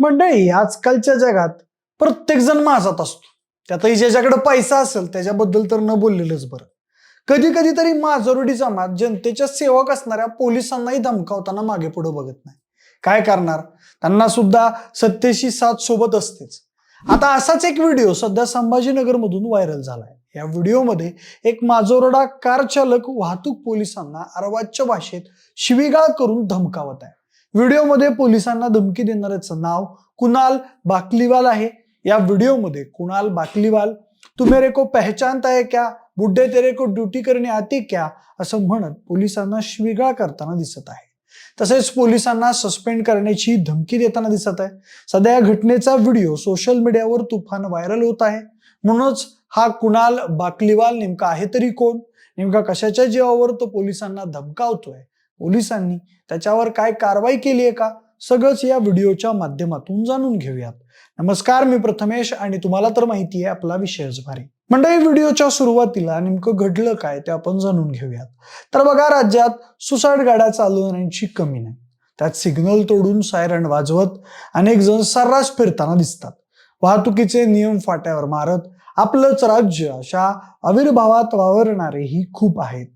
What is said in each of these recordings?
मंडळी आजकालच्या जगात प्रत्येक जण माझात असतो. त्यातही ज्याच्याकडे पैसा असेल त्याच्याबद्दल तर न बोललेलंच बरं. कधी कधी तरी माजोरडी जमात जनतेच्या सेवक असणाऱ्या पोलिसांनाही धमकावताना मागे पुढे बघत नाही. काय करणार? त्यांना सुद्धा सत्तेशी साथ सोबत असतेच. आता असाच एक व्हिडिओ सध्या संभाजीनगरमधून व्हायरल झालाय. या व्हिडिओमध्ये एक माजोरडा कार चालक वाहतूक पोलिसांना अर्वाच्य भाषेत शिवीगाळ करून धमकावत आहे. व्हिडिओमध्ये पोलिसांना धमकी देणाऱ्याचं नाव कुणाल बाकलीवाल आहे. या व्हिडिओमध्ये कुणाल बाकलीवाल तू मेरे को पहचानता है क्या? बुड्ढे तेरे को ड्युटी करणे आती क्या? असं म्हणत पोलिसांना शिविगाळ करताना दिसत आहे. तसेच पोलिसांना सस्पेंड करण्याची धमकी देताना दिसत आहे. सध्या या घटनेचा व्हिडिओ सोशल मीडियावर तुफान व्हायरल होत आहे. म्हणूनच हा कुणाल बाकलीवाल नेमका आहे तरी कोण? नेमका कशाच्या जीवावर तो पोलिसांना धमकावतोय? पोलिसांनी त्याच्यावर काय कारवाई केली आहे का? सगळंच या व्हिडिओच्या माध्यमातून जाणून घेऊयात. नमस्कार मी प्रथमेश आणि तुम्हाला तर माहिती आहे आपला विषयच भारी मंडळी व्हिडिओच्या सुरुवातीला नेमकं घडलं काय ते आपण जाणून घेऊयात. तर बघा राज्यात सुसाईड गाड्या चालवण्याची कमी नाही. त्यात सिग्नल तोडून सायरन वाजवत अनेक जण सर्रास फिरताना दिसतात. वाहतुकीचे नियम फाट्यावर मारत आपलंच राज्य अशा आविर्भावात वावरणारेही खूप आहेत.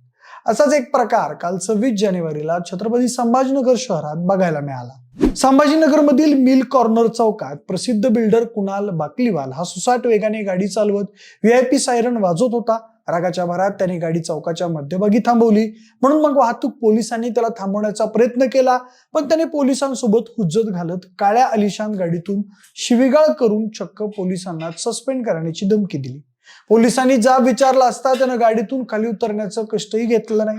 असाच एक प्रकार काल सव्वीस जानेवारीला छत्रपती संभाजीनगर शहरात बघायला मिळाला. संभाजीनगरमधील मिल कॉर्नर चौकात प्रसिद्ध बिल्डर कुणाल बाकलीवाल हा सुसाट वेगाने गाडी चालवत व्हीआयपी सायरन वाजवत होता. रागाच्या भरात त्याने गाडी चौकाच्या मध्यभागी थांबवली. म्हणून मग वाहतूक पोलिसांनी त्याला थांबवण्याचा प्रयत्न केला. पण त्याने पोलिसांसोबत हुज्जत घालत काळ्या अलिशान गाडीतून शिवीगाळ करून चक्क पोलिसांना सस्पेंड करण्याची धमकी दिली. पोलिसांनी जाब विचारला असता त्यानं गाडीतून खाली उतरण्याचं कष्टही घेतलं नाही.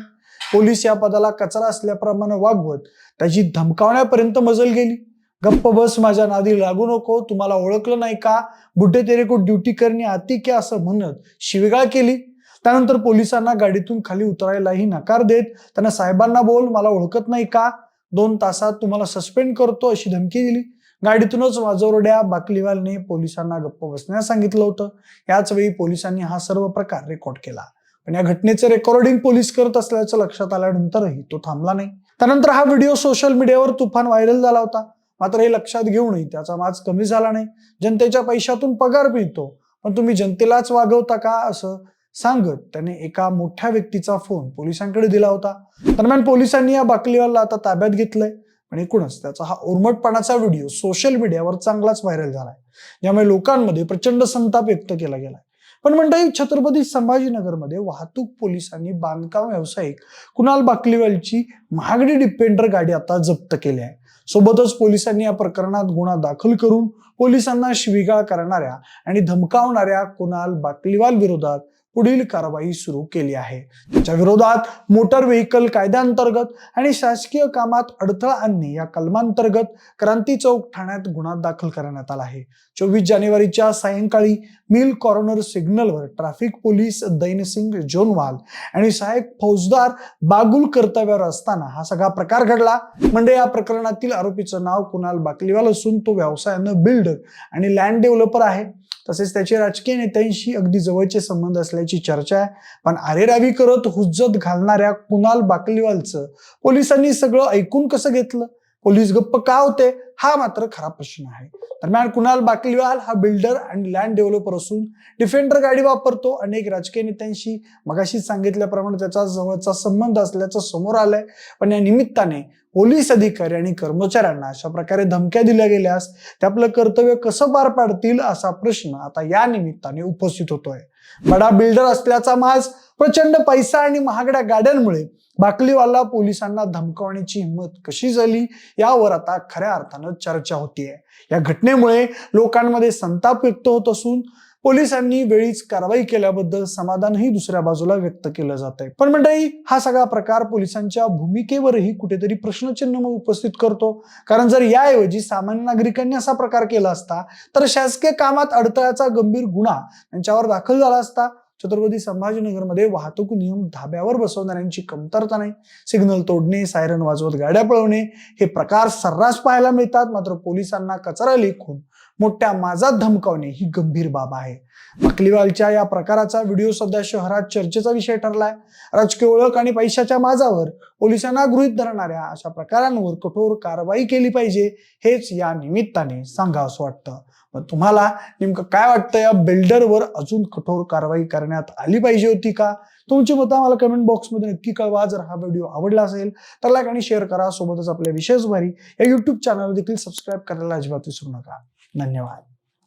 पोलीस या पदाला कचरा असल्याप्रमाणे वागवत त्याची धमकावण्यापर्यंत मजल गेली. गप्प बस माझ्या नादी लागू नको तुम्हाला ओळखलं नाही का? बुड्ढे तेरे को ड्युटी करणे आती क्या? असं म्हणत शिवेगाळ केली. त्यानंतर पोलिसांना गाडीतून खाली उतरायलाही नकार देत त्यांना साहेबांना बोल मला ओळखत नाही का? दोन तासात तुम्हाला सस्पेंड करतो अशी धमकी दिली. गाडीतूनच वाजवरड्या बाकलीवालने पोलिसांना गप्प बसण्यास सांगितलं होतं. याच वेळी पोलिसांनी हा सर्व प्रकार रेकॉर्ड केला. पण या घटनेचे रेकॉर्डिंग पोलीस करत असल्याचं लक्षात आल्यानंतरही तो थांबला नाही. त्यानंतर हा व्हिडिओ सोशल मीडियावर तुफान व्हायरल झाला होता. मात्र हे लक्षात घेऊनही त्याचा माज कमी झाला नाही. जनतेच्या पैशातून पगार मिळतो. पण तुम्ही जनतेलाच वागवता का असं सांगत त्याने एका मोठ्या व्यक्तीचा फोन पोलिसांकडे दिला होता. दरम्यान पोलिसांनी या बाकलीवाला आता ताब्यात घेतलंय. आणि एकूणच त्याचा हा उर्मटपणाचा व्हिडिओ सोशल मीडियावर चांगलाच व्हायरल झालाय. ज्यामुळे लोकांमध्ये प्रचंड संताप व्यक्त केला गेलाय. पण मंडळी छत्रपती संभाजीनगरमध्ये वाहतूक पोलिसांनी बांधकाम व्यावसायिक कुणाल बाकलीवालची महागडी डिपेंडर गाडी आता जप्त केली आहे. सोबतच पोलिसांनी या प्रकरणात गुन्हा दाखल करून पोलिसांना शिवीगाळ करणाऱ्या आणि धमकावणाऱ्या कुणाल बाकलीवाल विरोधात पुढील कारवाई सुरू केली आहे. त्याच्या विरोधात मोटर व्हेकल कायद्याअंतर्गत आणि शासकीय कामात अडथळा आणणे या कलमांतर्गत क्रांती चौक ठाण्यात गुन्हा दाखल करण्यात आला आहे. चोवीस जानेवारीच्या सायंकाळी मिल कॉर्नर सिग्नलवर ट्रॅफिक पोलीस दैनसिंग जोनवाल आणि सहाय्यक फौजदार बागुल कर्तव्यावर असताना हा सगळा प्रकार घडला. म्हणजे या प्रकरणातील आरोपीचं नाव कुणाल बाकलीवाल असून तो व्यवसायानं बिल्डर आणि लँड डेव्हलपर आहे. तसेच त्याचे राजकीय नेत्यांशी अगदी जवळचे संबंध असल्याची चर्चा आहे. पण आरेरावी करत हुज्जत घालणाऱ्या कुणाल बाकलीवालचं पोलिसांनी सगळं ऐकून कसं घेतलं? पोलीस गप्प का होते? हा मात्र खरा प्रश्न आहे. दरम्यान कुणाल बाकलीवाल हा बिल्डर आणि लँड डेव्हलपर असून डिफेंडर गाडी वापरतो. अनेक राजकीय नेत्यांशी मगाशी सांगितल्याप्रमाणे त्याचा जवळचा संबंध असल्याचं समोर आलंय. पण या निमित्ताने पोलीस अधिकारी आणि कर्मचाऱ्यांना अशा प्रकारे धमक्या दिल्या गेल्यास ते आपलं कर्तव्य कसं पार पाडतील असा प्रश्न आता या निमित्ताने उपस्थित होतोय. बडा बिल्डर असल्याचा माज प्रचंड पैसा आणि महागड्या गाड्यांमुळे बाकलीवाला पोलिसांना धमकावण्याची हिंमत कशी झाली यावर आता खऱ्या अर्थानं चर्चा होतीये. या घटनेमुळे लोकांमध्ये संताप व्यक्त होत असून पोलिसांनी वेळीच कारवाई केल्याबद्दल समाधानही दुसऱ्या बाजूला व्यक्त केलं जात आहे. पण मंडळी हा सगळा प्रकार पोलिसांच्या भूमिकेवरही कुठेतरी प्रश्नचिन्ह मग उपस्थित करतो. कारण जर याऐवजी सामान्य नागरिकांनी असा प्रकार केला असता तर शासकीय कामात अडथळ्याचा गंभीर गुन्हा त्यांच्यावर दाखल झाला असता छत्रपती संभाजीनगरमध्ये वाहतूक नियम धाब्यावर बसवणाऱ्यांची कमतरता नाही. सिग्नल तोडणे सायरन वाजवत गाड्या पळवणे हे प्रकार सर्रास पाहायला मिळतात. मात्र पोलिसांना कचरा लेखून मोठ्या माजात धमकावणे ही गंभीर बाब आहे. मकलीवालच्या या प्रकाराचा व्हिडिओ सध्या शहरात चर्चेचा विषय ठरलाय. राजकीय ओळख आणि पैशाच्या माजावर पोलिसांना गृहीत धरणाऱ्या अशा प्रकारांवर कठोर कारवाई केली पाहिजे हेच या निमित्ताने सांगावंसं वाटतं. मग तुम्हाला नेमकं काय वाटतं? या बिल्डरवर अजून कठोर कारवाई करण्यात आली पाहिजे होती का? तुमची मतं आम्हाला कमेंट बॉक्समध्ये नक्की कळवा. जर हा व्हिडिओ आवडला असेल तर लाईक आणि शेअर करा. सोबतच आपल्या विशेष भारी या युट्यूब चॅनल देखील सबस्क्राईब करायला अजिबात विसरू नका. धन्यवाद